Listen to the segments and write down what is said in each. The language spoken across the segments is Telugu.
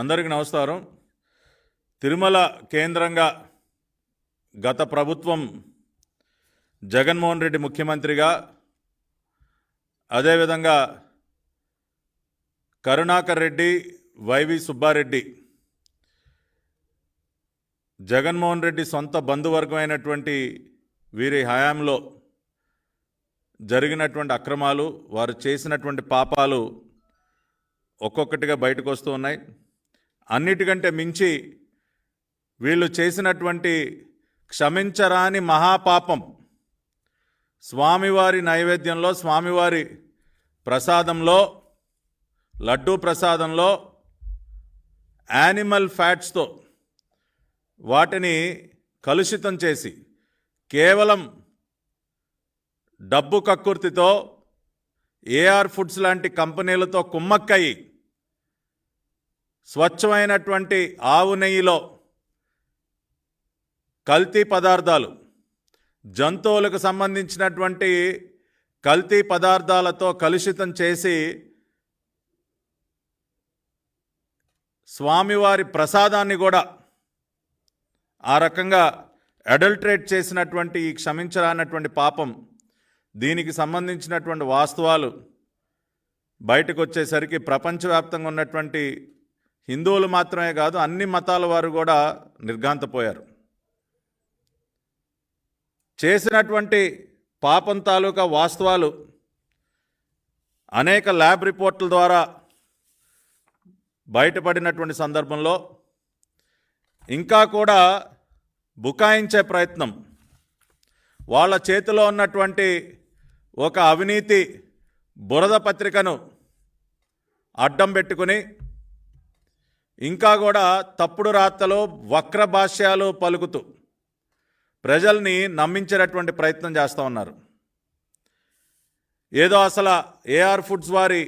అందరికీ నమస్కారం. తిరుమల కేంద్రంగా గత ప్రభుత్వం జగన్మోహన్ రెడ్డి ముఖ్యమంత్రిగా అదేవిధంగా కరుణాకర్ రెడ్డి వైవి సుబ్బారెడ్డి జగన్మోహన్ రెడ్డి సొంత బంధువర్గమైనటువంటి వీరి హయాంలో జరిగినటువంటి అక్రమాలు వారు చేసినటువంటి పాపాలు ఒక్కొక్కటిగా బయటకు వస్తూ ఉన్నాయి. అన్నిటికంటే మించి వీళ్ళు చేసినటువంటి క్షమించరాని మహాపాపం స్వామివారి నైవేద్యంలో స్వామివారి ప్రసాదంలో లడ్డూ ప్రసాదంలో యానిమల్ ఫ్యాట్స్తో వాటిని కలుషితం చేసి కేవలం డబ్బు కక్కుర్తితో ఏఆర్ ఫుడ్స్ లాంటి కంపెనీలతో కుమ్మక్కయి స్వచ్ఛమైనటువంటి ఆవు నెయ్యిలో కల్తీ పదార్థాలు జంతువులకు సంబంధించినటువంటి కల్తీ పదార్థాలతో కలుషితం చేసి స్వామివారి ప్రసాదాన్ని కూడా ఆ రకంగా అడల్ట్రేట్ చేసినటువంటి ఈ క్షమించరానటువంటి పాపం దీనికి సంబంధించినటువంటి వాస్తవాలు బయటకు వచ్చేసరికి ప్రపంచవ్యాప్తంగా ఉన్నటువంటి హిందువులు మాత్రమే కాదు అన్ని మతాల వారు కూడా నిర్ఘాంతపోయారు. చేసినటువంటి పాపం తాలూకా వాస్తవాలు అనేక ల్యాబ్ రిపోర్ట్ల ద్వారా బయటపడినటువంటి సందర్భంలో ఇంకా కూడా బుకాయించే ప్రయత్నం వాళ్ళ చేతిలో ఉన్నటువంటి ఒక అవినీతి బురద పత్రికను అడ్డం పెట్టుకుని ఇంకా కూడా తప్పుడు రాతలు వక్ర భాష్యాలు పలుకుతూ ప్రజల్ని నమ్మించేటటువంటి ప్రయత్నం చేస్తూ ఉన్నారు. ఏదో అసలు ఏఆర్ ఫుడ్స్ వారి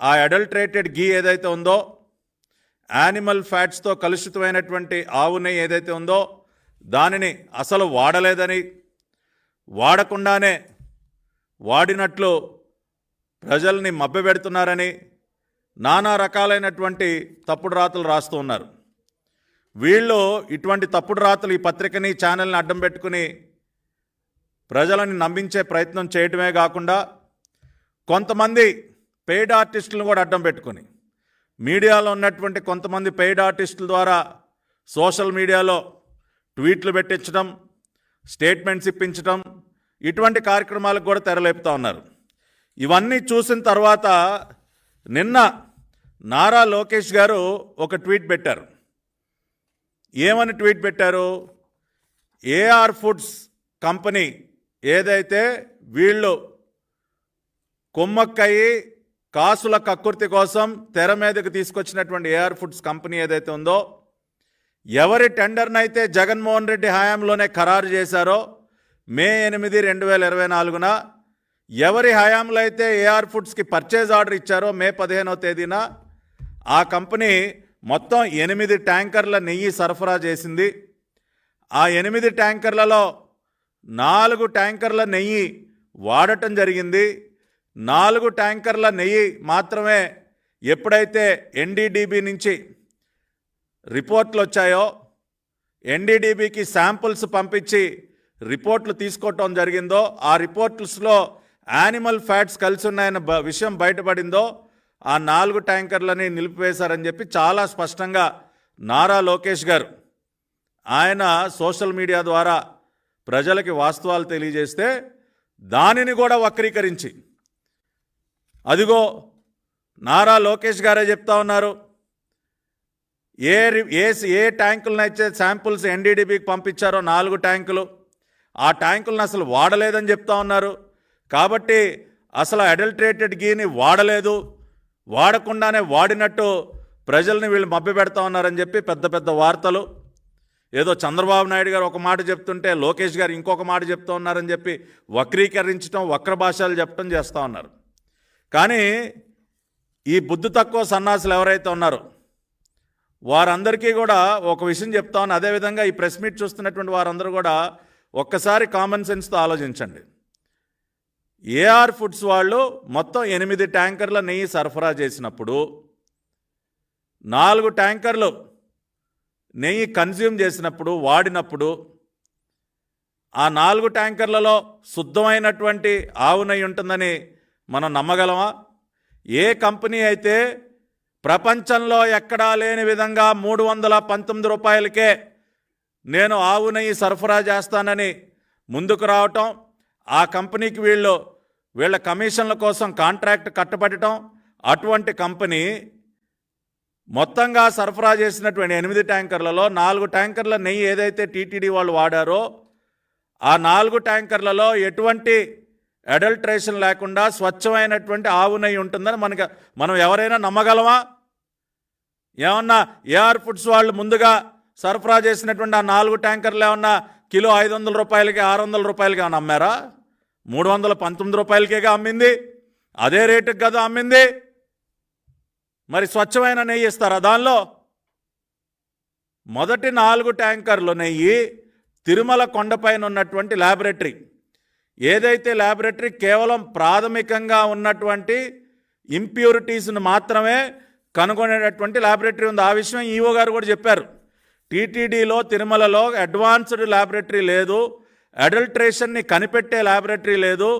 ఆ అడల్ట్రేటెడ్ గీ ఏదైతే ఉందో యానిమల్ ఫ్యాట్స్తో కలుషితమైనటువంటి ఆవు నెయ్యి ఏదైతే ఉందో దానిని అసలు వాడలేదని వాడకుండానే వాడినట్లు ప్రజల్ని మభ్యపెడుతున్నారని నానా రకాలైనటువంటి తప్పుడు రాతలు రాస్తూ ఉన్నారు. వీళ్ళు ఇటువంటి తప్పుడు రాతలు ఈ పత్రికని ఛానల్ని అడ్డం పెట్టుకుని ప్రజలని నమ్మించే ప్రయత్నం చేయటమే కాకుండా కొంతమంది పెయిడ్ ఆర్టిస్టులను కూడా అడ్డం పెట్టుకుని మీడియాలో ఉన్నటువంటి కొంతమంది పెయిడ్ ఆర్టిస్టుల ద్వారా సోషల్ మీడియాలో ట్వీట్లు పెట్టించడం స్టేట్మెంట్స్ ఇప్పించడం ఇటువంటి కార్యక్రమాలకు కూడా తెరలేపుతా ఉన్నారు. ఇవన్నీ చూసిన తర్వాత నిన్న నారా లోకేష్ గారు ఒక ట్వీట్ పెట్టారు. ఏమని ట్వీట్ పెట్టారు? ఏఆర్ ఫుడ్స్ కంపెనీ ఏదైతే వీళ్ళు కొమ్మక్కయి కాసుల కక్కుర్తి కోసం తెర మీదకు తీసుకొచ్చినటువంటి ఏఆర్ ఫుడ్స్ కంపెనీ ఏదైతే ఉందో ఎవరి టెండర్నైతే జగన్మోహన్ రెడ్డి హయాంలోనే ఖరారు చేశారో మే ఎనిమిది రెండు వేల ఇరవై నాలుగున ఎవరి హయాంలో అయితే ఏఆర్ ఫుడ్స్కి పర్చేజ్ ఆర్డర్ ఇచ్చారో మే పదిహేనో తేదీన ఆ కంపెనీ మొత్తం ఎనిమిది ట్యాంకర్ల నెయ్యి సరఫరా చేసింది. ఆ ఎనిమిది ట్యాంకర్లలో నాలుగు ట్యాంకర్ల నెయ్యి వాడటం జరిగింది. నాలుగు ట్యాంకర్ల నెయ్యి మాత్రమే ఎప్పుడైతే ఎన్డీడీబీ నుంచి రిపోర్ట్లు వచ్చాయో ఎన్డీడీబీకి శాంపుల్స్ పంపించి రిపోర్ట్లు తీసుకోవటం జరిగిందో ఆ రిపోర్ట్స్లో యానిమల్ ఫ్యాట్స్ కలిసి ఉన్నాయన్న బ- విషయం బయటపడిందో ఆ నాలుగు ట్యాంకర్లని నిలిపివేశారని చెప్పి చాలా స్పష్టంగా నారా లోకేష్ గారు ఆయన సోషల్ మీడియా ద్వారా ప్రజలకి వాస్తవాలు తెలియజేస్తే దానిని కూడా వక్రీకరించి. అదిగో నారా లోకేష్ గారే చెప్తా ఉన్నారు. ఏ రి- ఏ ఏ ట్యాంకులనైతే శాంపుల్స్ ఎన్డీడీబీకి పంపించారో నాలుగు ట్యాంకులు ఆ ట్యాంకులను అసలు వాడలేదని చెప్తా ఉన్నారు. కాబట్టి అసలు అడల్ట్రేటెడ్ గీని వాడలేదు. వాడకుండానే వాడినట్టు ప్రజల్ని వీళ్ళు మభ్యపెడతా ఉన్నారని చెప్పి పెద్ద పెద్ద వార్తలు. ఏదో చంద్రబాబు నాయుడు గారు ఒక మాట చెప్తుంటే లోకేష్ గారు ఇంకొక మాట చెప్తూ ఉన్నారని చెప్పి వక్రీకరించడం వక్ర భాషలు చెప్పడం చేస్తూ ఉన్నారు. కానీ ఈ బుద్ధి తక్కువ సన్నాసులు ఎవరైతే ఉన్నారో వారందరికీ కూడా ఒక విషయం చెప్తా ఉన్నా అదేవిధంగా ఈ ప్రెస్ మీట్ చూస్తున్నటువంటి వారందరూ కూడా ఒక్కసారి కామన్ సెన్స్తో ఆలోచించండి. ఏఆర్ ఫుడ్స్ వాళ్ళు మొత్తం ఎనిమిది ట్యాంకర్ల నెయ్యి సరఫరా చేసినప్పుడు నాలుగు ట్యాంకర్లు నెయ్యి కన్జ్యూమ్ చేసినప్పుడు వాడినప్పుడు ఆ నాలుగు ట్యాంకర్లలో శుద్ధమైనటువంటి ఆవు నెయ్యి ఉంటుందని మనం నమ్మగలమా? ఏ కంపెనీ అయితే ప్రపంచంలో ఎక్కడా లేని విధంగా మూడు వందల పంతొమ్మిది రూపాయలకే నేను ఆవు నెయ్యి సరఫరా చేస్తానని ముందుకు రావటం ఆ కంపెనీకి వీళ్ళు వీళ్ళ కమిషన్ల కోసం కాంట్రాక్ట్ కట్టబెట్టడం అటువంటి కంపెనీ మొత్తంగా సరఫరా చేసినటువంటి ఎనిమిది ట్యాంకర్లలో నాలుగు ట్యాంకర్ల నెయ్యి ఏదైతే టీటీడీ వాళ్ళు వాడారో ఆ నాలుగు ట్యాంకర్లలో ఎటువంటి అడల్ట్రేషన్ లేకుండా స్వచ్ఛమైనటువంటి ఆవు నెయ్యి ఉంటుందని మనకి మనం ఎవరైనా నమ్మగలమా? ఏమన్నా ఏఆర్ ఫుడ్స్ వాళ్ళు ముందుగా సరఫరా చేసినటువంటి ఆ నాలుగు ట్యాంకర్లు ఏమన్నా కిలో ఐదు వందల రూపాయలకి ఆరు వందల రూపాయలకి అని అమ్మారా? మూడు వందల పంతొమ్మిది రూపాయలకేగా అమ్మింది? అదే రేటుకి కదా అమ్మింది? మరి స్వచ్ఛమైన నెయ్యి ఇస్తారా దానిలో? మొదటి నాలుగు ట్యాంకర్లు నెయ్యి తిరుమల కొండపైన ఉన్నటువంటి ల్యాబొరేటరీ. ఏదైతే ల్యాబొరేటరీ కేవలం ప్రాథమికంగా ఉన్నటువంటి ఇంప్యూరిటీస్ను మాత్రమే కనుగొనేటటువంటి ల్యాబొరేటరీ ఉంది ఆ విషయం ఈఓ గారు కూడా చెప్పారు. టీటీడీలో తిరుమలలో అడ్వాన్స్డ్ ల్యాబొరేటరీ లేదు. అడల్ట్రేషన్ని కనిపెట్టే ల్యాబొరేటరీ లేదు.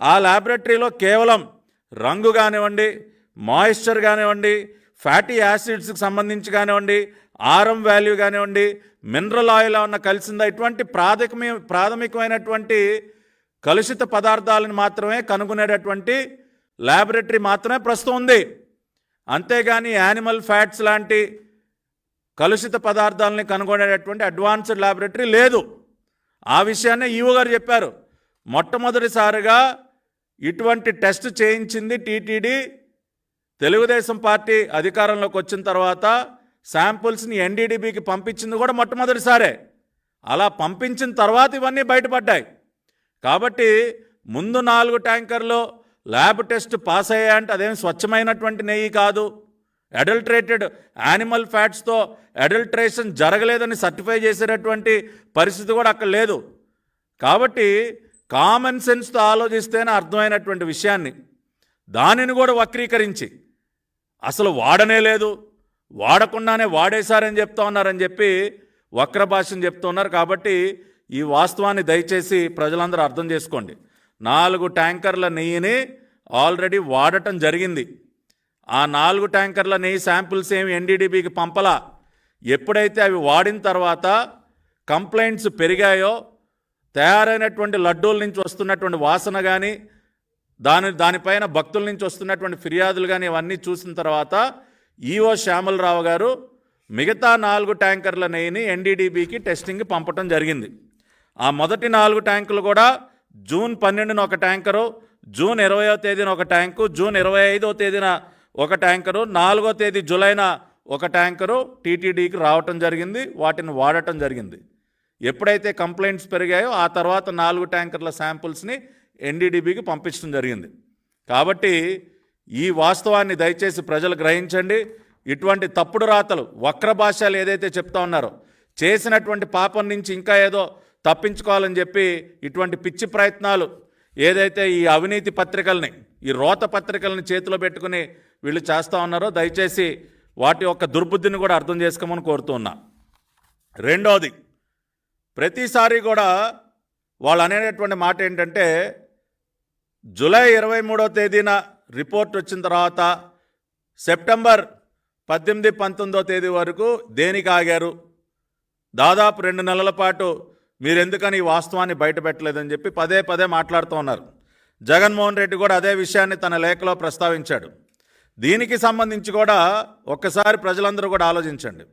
ఆ ల్యాబొరేటరీలో కేవలం రంగు కానివ్వండి మాయిశ్చర్ కానివ్వండి ఫ్యాటీ యాసిడ్స్కి సంబంధించి కానివ్వండి ఆరం వాల్యూ కానివ్వండి మినరల్ ఆయిల్ ఉన్న కలిసిందా? ఇటువంటి ప్రాథమిక ప్రాథమికమైనటువంటి కలుషిత పదార్థాలను మాత్రమే కనుగొనేటటువంటి ల్యాబొరేటరీ మాత్రమే ప్రస్తుతం ఉంది. అంతేగాని యానిమల్ ఫ్యాట్స్ లాంటి కలుషిత పదార్థాలని కనుగొనేటటువంటి అడ్వాన్స్డ్ ల్యాబొరేటరీ లేదు. ఆ విషయాన్నే ఈవో గారు చెప్పారు. మొట్టమొదటిసారిగా ఇటువంటి టెస్ట్ చేయించింది టీటీడీ. తెలుగుదేశం పార్టీ అధికారంలోకి వచ్చిన తర్వాత శాంపుల్స్ని ఎన్డీడీబీకి పంపించింది కూడా మొట్టమొదటిసారే. అలా పంపించిన తర్వాత ఇవన్నీ బయటపడ్డాయి. కాబట్టి ముందు నాలుగు ట్యాంకర్లు ల్యాబ్ టెస్ట్ పాస్ అయ్యాయంటే అదేం స్వచ్ఛమైనటువంటి నెయ్యి కాదు. అడల్ట్రేటెడ్ యానిమల్ ఫ్యాట్స్తో అడల్ట్రేషన్ జరగలేదని సర్టిఫై చేసేటటువంటి పరిస్థితి కూడా అక్కడ లేదు. కాబట్టి కామన్ సెన్స్తో ఆలోచిస్తేనే అర్థమైనటువంటి విషయాన్ని దానిని కూడా వక్రీకరించి అసలు వాడనే లేదు వాడకుండానే వాడేశారని చెప్తా ఉన్నారని చెప్పి వక్ర భాషను చెప్తున్నారు కాబట్టి ఈ వాస్తవాన్ని దయచేసి ప్రజలందరూ అర్థం చేసుకోండి. నాలుగు ట్యాంకర్ల నెయ్యిని ఆల్రెడీ వాడటం జరిగింది. ఆ నాలుగు ట్యాంకర్లని శాంపిల్స్ ఏమి ఎన్డీడీబీకి పంపలా? ఎప్పుడైతే అవి వాడిన తర్వాత కంప్లైంట్స్ పెరిగాయో తయారైనటువంటి లడ్డూల నుంచి వస్తున్నటువంటి వాసన కానీ దాని దానిపైన భక్తుల నుంచి వస్తున్నటువంటి ఫిర్యాదులు కానీ ఇవన్నీ చూసిన తర్వాత ఈఓ శ్యామలరావు గారు మిగతా నాలుగు ట్యాంకర్ల నెయ్యిని ఎన్డీడీబీకి టెస్టింగ్కి పంపటం జరిగింది. ఆ మొదటి నాలుగు ట్యాంకులు కూడా జూన్ పన్నెండున ఒక ట్యాంకరు జూన్ ఇరవయో తేదీన ఒక ట్యాంకు జూన్ ఇరవై ఐదో తేదీన ఒక ట్యాంకరు నాలుగో తేదీ జూలైన ఒక ట్యాంకరు టీటీడీకి రావటం జరిగింది వాటిని వాడటం జరిగింది. ఎప్పుడైతే కంప్లైంట్స్ పెరిగాయో ఆ తర్వాత నాలుగు ట్యాంకర్ల శాంపుల్స్ని ఎన్డీడీబీకి పంపించడం జరిగింది. కాబట్టి ఈ వాస్తవాన్ని దయచేసి ప్రజలు గ్రహించండి. ఇటువంటి తప్పుడు రాతలు వక్ర భాషలు ఏదైతే చెప్తా ఉన్నారో చేసినటువంటి పాపం నుంచి ఇంకా ఏదో తప్పించుకోవాలని చెప్పి ఇటువంటి పిచ్చి ప్రయత్నాలు ఏదైతే ఈ అవినీతి పత్రికల్ని ఈ రోత పత్రికల్ని చేతిలో పెట్టుకుని వీళ్ళు చేస్తూ ఉన్నారో దయచేసి వాటి యొక్క దుర్బుద్ధిని కూడా అర్థం చేసుకోమని కోరుతూ ఉన్నా. రెండోది ప్రతిసారి కూడా వాళ్ళు అనేటటువంటి మాట ఏంటంటే జూలై ఇరవై మూడో తేదీన రిపోర్ట్ వచ్చిన తర్వాత సెప్టెంబర్ పద్దెనిమిది పంతొమ్మిదో తేదీ వరకు దేనికి ఆగారు? దాదాపు రెండు నెలల పాటు మీరు ఎందుకని ఈ వాస్తవాన్ని బయటపెట్టలేదని చెప్పి పదే పదే మాట్లాడుతూ ఉన్నారు. జగన్మోహన్ రెడ్డి కూడా అదే విషయాన్ని తన లేఖలో ప్రస్తావించాడు. దీనికి సంబంధించి కూడా ఒక్కసారి ప్రజలందరూ కూడా ఆలోచించండి.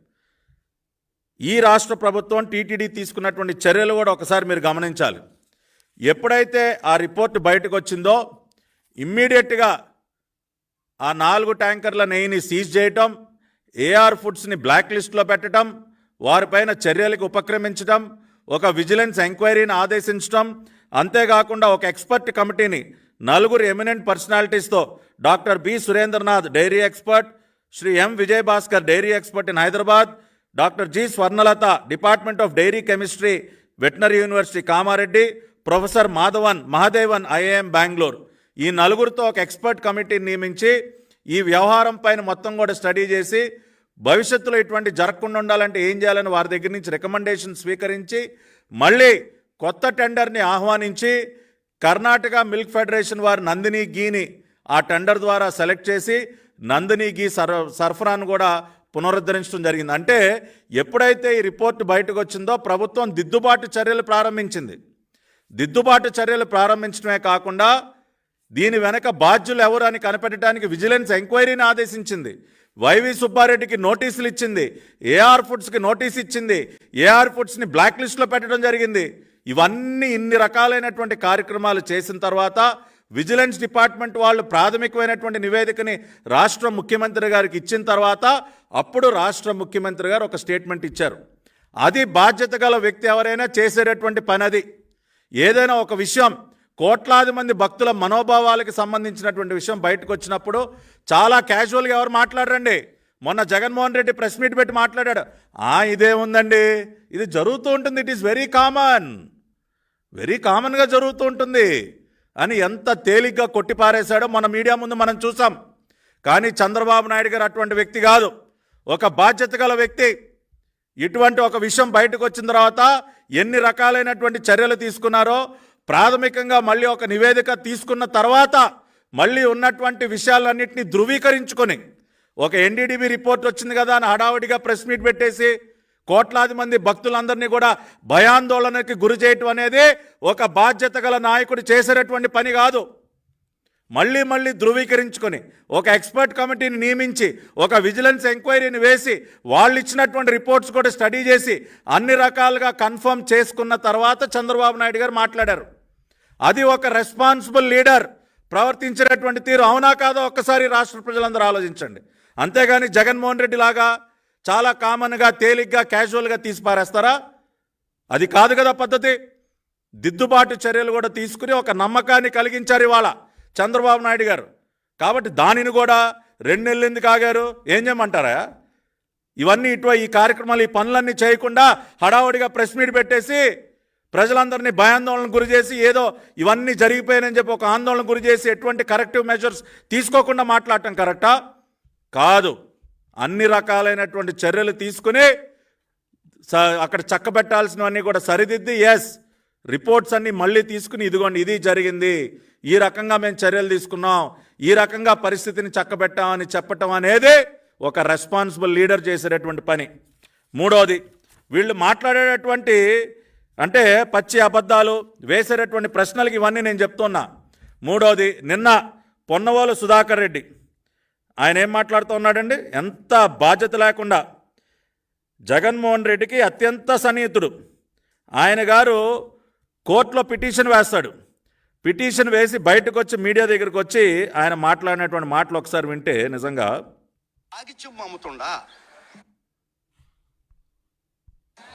ఈ రాష్ట్ర ప్రభుత్వం టీటీడీ తీసుకున్నటువంటి చర్యలు కూడా ఒకసారి మీరు గమనించాలి. ఎప్పుడైతే ఆ రిపోర్ట్ బయటకు వచ్చిందో ఇమ్మీడియట్గా ఆ నాలుగు ట్యాంకర్ల నెయ్యిని సీజ్ చేయటం ఏఆర్ ఫుడ్స్ని బ్లాక్ లిస్ట్లో పెట్టడం వారిపైన చర్యలకు ఉపక్రమించడం ఒక విజిలెన్స్ ఎంక్వైరీని ఆదేశించడం అంతేకాకుండా ఒక ఎక్స్పర్ట్ కమిటీని నలుగురు eminent పర్సనాలిటీస్తో doctor B Surendranath dairy expert Shri M Vijayabhaskar dairy expert in Hyderabad doctor G Swarnalatha department of dairy chemistry veterinary university Kamareddy professor Madhavan Mahadevan IIM Bengaluru. ఈ నలుగురితో ఒక ఎక్స్పర్ట్ కమిటీని నియమించి ఈ వ్యవహారం పైన మొత్తం కూడా స్టడీ చేసి భవిష్యత్తులో ఇటువంటి జరగకుండా ఉండాలంటే ఏం చేయాలని వారి దగ్గర నుంచి రికమెండేషన్ స్వీకరించి మళ్ళీ కొత్త టెండర్ని ఆహ్వానించి కర్ణాటక మిల్క్ ఫెడరేషన్ వారు నందిని గీని ఆ టెండర్ ద్వారా సెలెక్ట్ చేసి నందిని గీ సర సరఫరాను కూడా పునరుద్ధరించడం జరిగింది. అంటే ఎప్పుడైతే ఈ రిపోర్ట్ బయటకు వచ్చిందో ప్రభుత్వం దిద్దుబాటు చర్యలు ప్రారంభించింది. దిద్దుబాటు చర్యలు ప్రారంభించడమే కాకుండా దీని వెనక బాధ్యులు ఎవరు అని కనిపెట్టడానికి విజిలెన్స్ ఎంక్వైరీని ఆదేశించింది. వైవి సుబ్బారెడ్డికి నోటీసులు ఇచ్చింది. ఏఆర్ ఫుడ్స్కి నోటీస్ ఇచ్చింది. ఏఆర్ ఫుడ్స్ని బ్లాక్ లిస్ట్లో పెట్టడం జరిగింది. ఇవన్నీ ఇన్ని రకాలైనటువంటి కార్యక్రమాలు చేసిన తర్వాత విజిలెన్స్ డిపార్ట్మెంట్ వాళ్ళు ప్రాథమికమైనటువంటి నివేదికని రాష్ట్ర ముఖ్యమంత్రి గారికి ఇచ్చిన తర్వాత అప్పుడు రాష్ట్ర ముఖ్యమంత్రి గారు ఒక స్టేట్మెంట్ ఇచ్చారు. అది బాధ్యత గల వ్యక్తి ఎవరైనా చేసేటటువంటి పని అది ఏదైనా ఒక విషయం కోట్లాది మంది భక్తుల మనోభావాలకి సంబంధించినటువంటి విషయం బయటకు వచ్చినప్పుడు చాలా క్యాజువల్గా ఎవరు మాట్లాడరండి? మొన్న జగన్మోహన్ రెడ్డి ప్రెస్ మీట్ పెట్టి మాట్లాడాడు. ఆ ఇదే ఉందండి. ఇది జరుగుతూ ఉంటుంది. It is very common. Very కామన్గా జరుగుతూ ఉంటుంది. అని ఎంత తేలిగ్గా కొట్టిపారేశాడో మన మీడియా ముందు మనం చూసాం. కానీ చంద్రబాబు నాయుడు గారు అటువంటి వ్యక్తి కాదు. ఒక బాధ్యత గల వ్యక్తి. ఇటువంటి ఒక విషయం బయటకు వచ్చిన తర్వాత ఎన్ని రకాలైనటువంటి చర్యలు తీసుకున్నారో ప్రాథమికంగా మళ్ళీ ఒక నివేదిక తీసుకున్న తర్వాత మళ్ళీ ఉన్నటువంటి విషయాలన్నింటినీ ధృవీకరించుకొని ఒక ఎన్డీడీబీ రిపోర్ట్ వచ్చింది కదా అని హడావుడిగా ప్రెస్ మీట్ పెట్టేసి కోట్లాది మంది భక్తులందరినీ కూడా భయాందోళనకి గురి చేయటం అనేది ఒక బాధ్యత గల నాయకుడు చేసేటటువంటి పని కాదు. మళ్ళీ మళ్ళీ ధృవీకరించుకొని ఒక ఎక్స్పర్ట్ కమిటీని నియమించి ఒక విజిలెన్స్ ఎంక్వైరీని వేసి వాళ్ళు ఇచ్చినటువంటి రిపోర్ట్స్ కూడా స్టడీ చేసి అన్ని రకాలుగా కన్ఫర్మ్ చేసుకున్న తర్వాత చంద్రబాబు నాయుడు గారు మాట్లాడారు. అది ఒక రెస్పాన్సిబుల్ లీడర్ ప్రవర్తించినటువంటి తీరు. అవునా కాదో? ఒక్కసారి రాష్ట్ర ప్రజలందరూ ఆలోచించండి. అంతేగాని జగన్మోహన్ రెడ్డి లాగా చాలా కామన్గా తేలిగ్గా క్యాజువల్గా తీసి పారేస్తారా? అది కాదు కదా పద్ధతి. దిద్దుబాటు చర్యలు కూడా తీసుకుని ఒక నమ్మకాన్ని కలిగించారు ఇవాళ చంద్రబాబు నాయుడు గారు. కాబట్టి దానిని కూడా రెండు నెలలు ఎందుకు ఆగారు? ఏం చేయమంటారా? ఇవన్నీ ఇటు ఈ కార్యక్రమాలు ఈ పనులన్నీ చేయకుండా హడావుడిగా ప్రెస్ మీట్ పెట్టేసి ప్రజలందరినీ భయాందోళనకు గురి చేసి ఏదో ఇవన్నీ జరిగిపోయాయని చెప్పి ఒక ఆందోళన గురి చేసి ఎటువంటి కరెక్టివ్ మెజర్స్ తీసుకోకుండా మాట్లాడటం కరెక్టా కాదు. అన్ని రకాలైనటువంటి చర్యలు తీసుకుని స- అక్కడ చక్కబెట్టాల్సినవన్నీ కూడా సరిదిద్ది ఎస్ రిపోర్ట్స్ అన్నీ మళ్ళీ తీసుకుని ఇదిగోండి ఇది జరిగింది ఈ రకంగా మేము చర్యలు తీసుకున్నాం ఈ రకంగా పరిస్థితిని చక్కబెట్టామని చెప్పటం అనేది ఒక రెస్పాన్సిబుల్ లీడర్ చేసేటటువంటి పని. మూడోది వీళ్ళు మాట్లాడేటటువంటి అంటే పచ్చి అబద్ధాలు వేసేటటువంటి ప్రశ్నలకి ఇవన్నీ నేను చెప్తున్నా. మూడోది నిన్న పొన్నవోలు సుధాకర్ రెడ్డి ఆయన ఏం మాట్లాడుతూ ఉన్నాడండి? ఎంత బాధ్యత లేకుండా. జగన్మోహన్ రెడ్డికి అత్యంత సన్నిహితుడు. ఆయన గారు కోర్టులో పిటిషన్ వేస్తాడు. పిటిషన్ వేసి బయటకు వచ్చి మీడియా దగ్గరకు వచ్చి ఆయన మాట్లాడినటువంటి మాటలు ఒకసారి వింటే నిజంగా అమ్ముతుండా?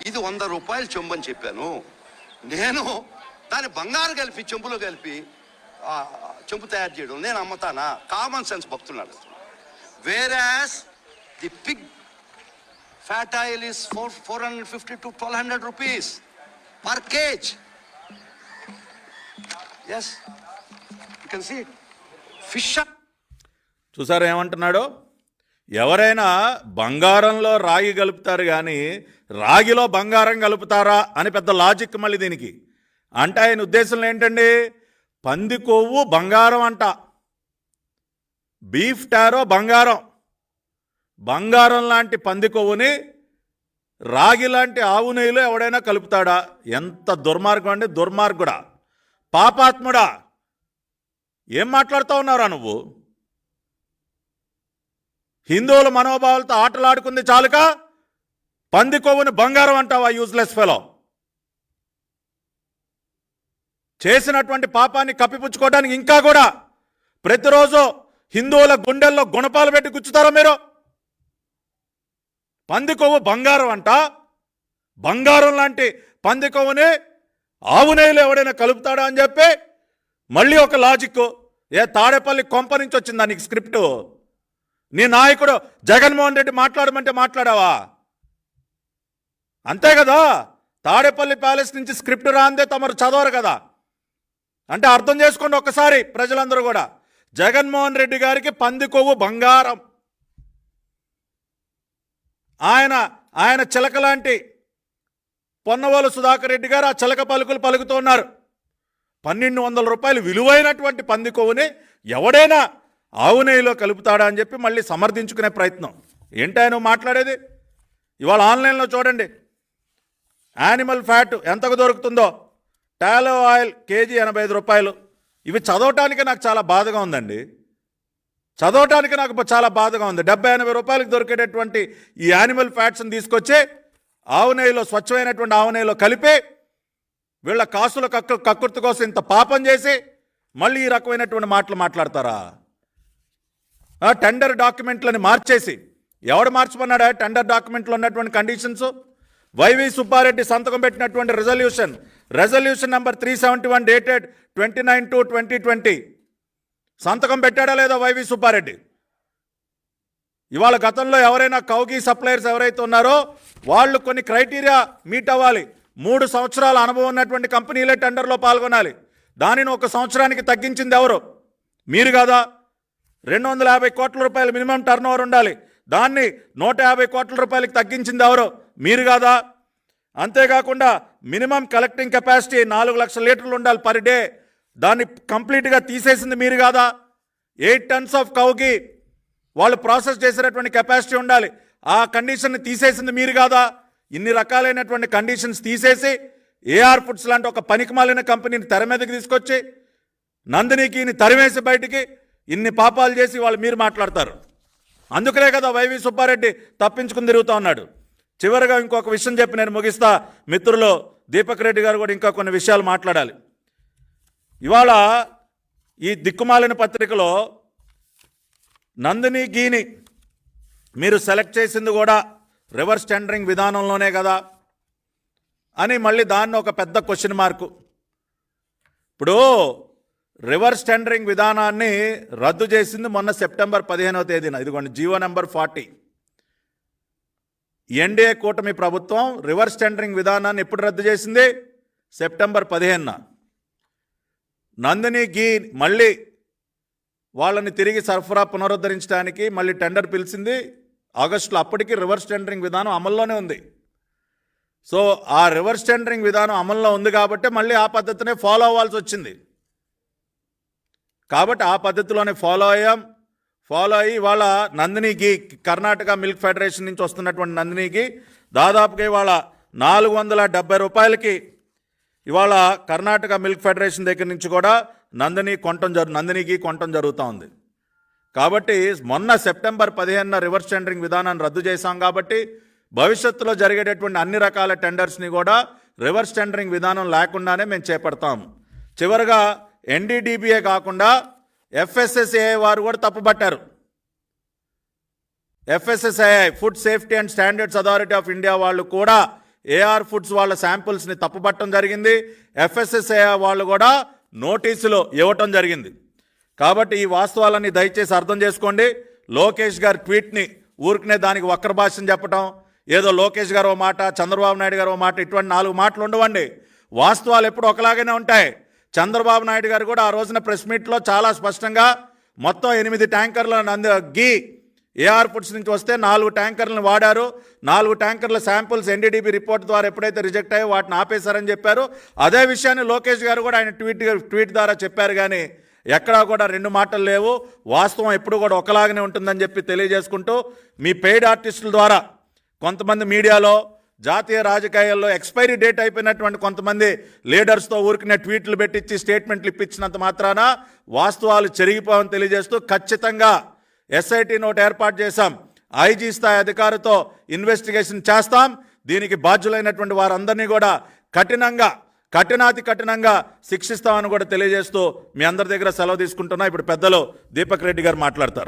ఇది వంద రూపాయలు చెంబు అని చెప్పాను. నేను దాని బంగారు కలిపి చెంబులో కలిపి చెంబు తయారు చేయడం నేను అమ్ముతానా? కామన్ సెన్స్ భక్తులు whereas the the pig fat is four four hundred fifty two twelve hundred rupees per kg as you can see fish చూసారా ఏమంటున్నాడో? ఎవరైనా బంగారంలో రాగి కలుపుతారు కానీ రాగిలో బంగారం కలుపుతారా అని పెద్ద లాజిక్ మళ్ళీ దీనికి. అంటే ఆయన ఉద్దేశంలో ఏంటండి? పంది కొవ్వు బంగారం అంట. బీఫ్ టారో బంగారం. బంగారం లాంటి పంది కొవ్వుని రాగి లాంటి ఆవు నెయ్యిలో ఎవడైనా కలుపుతాడా? ఎంత దుర్మార్గం అండి దుర్మార్గుడా. పాపాత్ముడా. ఏం మాట్లాడుతూ ఉన్నారా నువ్వు? హిందువుల మనోభావాలతో ఆటలాడుకుంది చాలుక? పంది కొవ్వుని బంగారం అంటావా యూజ్లెస్ ఫెలో చేసినటువంటి పాపాన్ని కప్పిపుచ్చుకోవడానికి ఇంకా కూడా ప్రతిరోజు హిందువుల గుండెల్లో గుణపాలు పెట్టి గుచ్చుతారా మీరు? పంది కొవ్వు బంగారం అంట. బంగారం లాంటి పంది కొవ్వుని ఆవు నెయ్యిలు ఎవడైనా కలుపుతాడా అని చెప్పి మళ్ళీ ఒక లాజిక్. ఏ తాడేపల్లి కొంప నుంచి వచ్చింది దానికి స్క్రిప్టు? నీ నాయకుడు జగన్మోహన్ రెడ్డి మాట్లాడమంటే మాట్లాడావా? అంతే కదా? తాడేపల్లి ప్యాలెస్ నుంచి స్క్రిప్ట్ రాందే తమరు చదవరు కదా? అంటే అర్థం చేసుకోండి ఒక్కసారి ప్రజలందరూ కూడా. జగన్మోహన్ రెడ్డి గారికి పంది కొవ్వు బంగారం. ఆయన ఆయన చిలక లాంటి పొన్నవోలు సుధాకర్ రెడ్డి గారు ఆ చిలక పలుకులు పలుకుతూ ఉన్నారు. పన్నెండు వందల రూపాయలు విలువైనటువంటి పంది కొవ్వుని ఎవడైనా ఆవు నెయ్యిలో కలుపుతాడా అని చెప్పి మళ్ళీ సమర్థించుకునే ప్రయత్నం. ఏంటి నువ్వు మాట్లాడేది? ఇవాళ ఆన్లైన్లో చూడండి. యానిమల్ ఫ్యాట్ ఎంతకు దొరుకుతుందో? టాలో ఆయిల్ కేజీ ఎనభై ఐదు రూపాయలు. ఇవి చదవటానికి నాకు చాలా బాధగా ఉందండి. చదవటానికి నాకు చాలా బాధగా ఉంది. డెబ్బై ఎనభై రూపాయలకు దొరికేటటువంటి ఈ యానిమల్ ఫ్యాట్స్ని తీసుకొచ్చి ఆవు నెయ్యిలో స్వచ్ఛమైనటువంటి ఆవు నెయ్యిలో కలిపి వీళ్ళ కాసుల కక్కు కక్కుర్తి కోసం ఇంత పాపం చేసి మళ్ళీ ఈ రకమైనటువంటి మాటలు మాట్లాడతారా? టెండర్ డాక్యుమెంట్లని మార్చేసి. ఎవడు మార్చమన్నాడా? టెండర్ డాక్యుమెంట్లో ఉన్నటువంటి కండిషన్స్. వైవి సుబ్బారెడ్డి సంతకం పెట్టినటువంటి resolution. Resolution number three seventy one dated twenty nine two twenty twenty సంతకం పెట్టాడా లేదా వైవి సుబ్బారెడ్డి? ఇవాళ గతంలో ఎవరైనా కౌగీ సప్లయర్స్ ఎవరైతే ఉన్నారో వాళ్ళు కొన్ని క్రైటీరియా మీట్ అవ్వాలి. మూడు సంవత్సరాల అనుభవం ఉన్నటువంటి కంపెనీలే టెండర్లో పాల్గొనాలి. దానిని ఒక సంవత్సరానికి తగ్గించింది ఎవరు? మీరు కాదా? రెండు వందల యాభై కోట్ల రూపాయలు మినిమం టర్న్ ఓవర్ ఉండాలి. దాన్ని నూట యాభై కోట్ల రూపాయలకి తగ్గించింది ఎవరు? మీరు కాదా? అంతేకాకుండా మినిమం కలెక్టింగ్ కెపాసిటీ నాలుగు లక్షల లీటర్లు ఉండాలి పర్ డే. దాన్ని కంప్లీట్గా తీసేసింది మీరు కాదా? ఎయిట్ టన్స్ ఆఫ్ కౌకి వాళ్ళు ప్రాసెస్ చేసేటటువంటి కెపాసిటీ ఉండాలి. ఆ కండిషన్ని తీసేసింది మీరు కాదా? ఇన్ని రకాలైనటువంటి కండిషన్స్ తీసేసి ఏఆర్ ఫుడ్స్ లాంటి ఒక పనికిమాలిన కంపెనీని తెర మీదకి తీసుకొచ్చి నందినికి ఇన్ని బయటికి ఇన్ని పాపాలు చేసి వాళ్ళు మీరు మాట్లాడతారు. అందుకనే కదా వైవి సుబ్బారెడ్డి తప్పించుకుని తిరుగుతూ ఉన్నాడు. చివరిగా ఇంకొక విషయం చెప్పి నేను ముగిస్తా. మిత్రులు దీపక్ రెడ్డి గారు కూడా ఇంకా కొన్ని విషయాలు మాట్లాడాలి. ఇవాళ ఈ దిక్కుమాలిన పత్రికలో నందిని గీని మీరు సెలెక్ట్ చేసింది కూడా రివర్స్ టెండరింగ్ విధానంలోనే కదా అని మళ్ళీ దాన్ని ఒక పెద్ద క్వశ్చన్ మార్కు. ఇప్పుడు రివర్స్ టెండరింగ్ విధానాన్ని రద్దు చేసింది మొన్న సెప్టెంబర్ పదిహేనవ తేదీన. ఇదిగోండి జీవో నెంబర్ ఫార్టీ. ఎన్డీఏ కూటమి ప్రభుత్వం రివర్స్ టెండరింగ్ విధానాన్ని ఎప్పుడు రద్దు చేసింది? సెప్టెంబర్ పదిహేనున. నందిని గీ మళ్ళీ వాళ్ళని తిరిగి సరఫరా పునరుద్ధరించడానికి మళ్ళీ టెండర్ పిలిచింది. ఆగస్టులో అప్పటికి రివర్స్ టెండరింగ్ విధానం అమల్లోనే ఉంది. సో ఆ రివర్స్ టెండరింగ్ విధానం అమల్లో ఉంది కాబట్టి మళ్ళీ ఆ పద్ధతినే ఫాలో అవ్వాల్సి వచ్చింది. కాబట్టి ఆ పద్ధతిలోనే ఫాలో అయ్యాం. ఫాలో అయ్యి ఇవాళ నందినికి కర్ణాటక మిల్క్ ఫెడరేషన్ నుంచి వస్తున్నటువంటి నందినికి దాదాపుగా ఇవాళ నాలుగు వందల డెబ్బై రూపాయలకి ఇవాళ కర్ణాటక మిల్క్ ఫెడరేషన్ దగ్గర నుంచి కూడా నందిని కొనటం జరు నందినికి కొనటం జరుగుతూ ఉంది. కాబట్టి మొన్న సెప్టెంబర్ పదిహేనున రివర్స్ టెండరింగ్ విధానాన్ని రద్దు చేశాం కాబట్టి భవిష్యత్తులో జరిగేటటువంటి అన్ని రకాల టెండర్స్ని కూడా రివర్స్ టెండరింగ్ విధానం లేకుండానే మేము చేపడతాం చివరగా ఎన్డీడీబీఏ కాకుండా ఎఫ్ఎస్ఎస్ఏ వారు కూడా తప్పుపట్టారు. FSSI food safety and standards authority of India వాళ్ళు కూడా ఏఆర్ ఫుడ్స్ వాళ్ళ శాంపుల్స్ని తప్పుపట్టడం జరిగింది. ఎఫ్ఎస్ఎస్ఐ వాళ్ళు కూడా నోటీసులు ఇవ్వటం జరిగింది. కాబట్టి ఈ వాస్తవాలన్నీ దయచేసి అర్థం చేసుకోండి. లోకేష్ గారి ట్వీట్ని ఊరికనే దానికి వక్ర భాషను చెప్పటం ఏదో లోకేష్ గారు ఓ మాట చంద్రబాబు నాయుడు గారు ఓ మాట ఇటువంటి నాలుగు మాటలు ఉండవండి. వాస్తవాలు ఎప్పుడు ఒకలాగానే ఉంటాయి. చంద్రబాబు నాయుడు గారు కూడా ఆ రోజున ప్రెస్ మీట్లో చాలా స్పష్టంగా మొత్తం ఎనిమిది ట్యాంకర్ల నంది గీ ఏఆర్ ఫుడ్స్ నుంచి వస్తే నాలుగు ట్యాంకర్లను వాడారు. నాలుగు ట్యాంకర్ల శాంపుల్స్ ఎన్డీడీబీ రిపోర్ట్ ద్వారా ఎప్పుడైతే రిజెక్ట్ అయ్యో వాటిని ఆపేశారని చెప్పారు. అదే విషయాన్ని లోకేష్ గారు కూడా ఆయన ట్వీట్ ట్వీట్ ద్వారా చెప్పారు కానీ ఎక్కడా కూడా రెండు మాటలు లేవు. వాస్తవం ఎప్పుడు కూడా ఒకలాగానే ఉంటుందని చెప్పి తెలియజేసుకుంటూ మీ పెయిడ్ ఆర్టిస్టుల ద్వారా కొంతమంది మీడియాలో జాతీయ రాజకీయాల్లో ఎక్స్పైరీ డేట్ అయిపోయినటువంటి కొంతమంది లీడర్స్తో ఊరికినే ట్వీట్లు పెట్టించి స్టేట్మెంట్లు ఇప్పించినంత మాత్రాన వాస్తవాలు చెరిగిపోవని తెలియజేస్తూ ఖచ్చితంగా ఎస్ఐటి నోట్ ఏర్పాటు చేశాం. ఐజీ స్థాయి అధికారితో ఇన్వెస్టిగేషన్ చేస్తాం. దీనికి బాధ్యులైనటువంటి వారందరినీ కూడా కఠినంగా కఠినాతి కఠినంగా శిక్షిస్తామని కూడా తెలియజేస్తూ మీ అందరి దగ్గర సెలవు తీసుకుంటున్నా. ఇప్పుడు పెద్దలు దీపక్ రెడ్డి గారు మాట్లాడతారు.